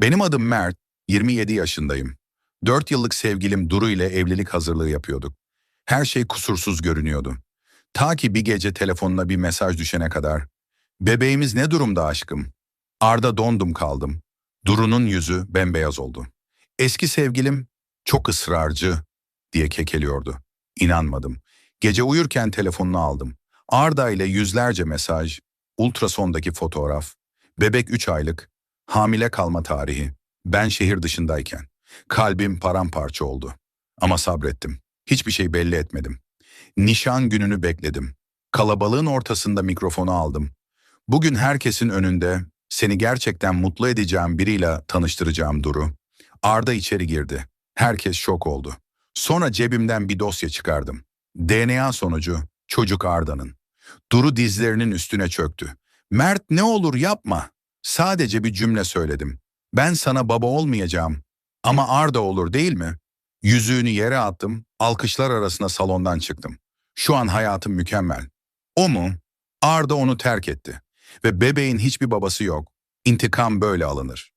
Benim adım Mert, 27 yaşındayım. 4 yıllık sevgilim Duru ile evlilik hazırlığı yapıyorduk. Her şey kusursuz görünüyordu. Ta ki bir gece telefonuna bir mesaj düşene kadar. Bebeğimiz ne durumda aşkım? Arda dondum kaldım. Duru'nun yüzü bembeyaz oldu. Eski sevgilim çok ısrarcı diye kekeliyordu. İnanmadım. Gece uyurken telefonunu aldım. Arda ile yüzlerce mesaj, ultrasondaki fotoğraf, bebek 3 aylık, hamile kalma tarihi, ben şehir dışındayken. Kalbim paramparça oldu. Ama sabrettim. Hiçbir şey belli etmedim. Nişan gününü bekledim. Kalabalığın ortasında mikrofonu aldım. Bugün herkesin önünde seni gerçekten mutlu edeceğim biriyle tanıştıracağım Duru. Arda içeri girdi. Herkes şok oldu. Sonra cebimden bir dosya çıkardım. DNA sonucu çocuk Arda'nın. Duru dizlerinin üstüne çöktü. Mert ne olur yapma. Sadece bir cümle söyledim. Ben sana baba olmayacağım. Ama Arda olur değil mi? Yüzüğünü yere attım, alkışlar arasında salondan çıktım. Şu an hayatım mükemmel. O mu? Arda onu terk etti. Ve bebeğin hiçbir babası yok. İntikam böyle alınır.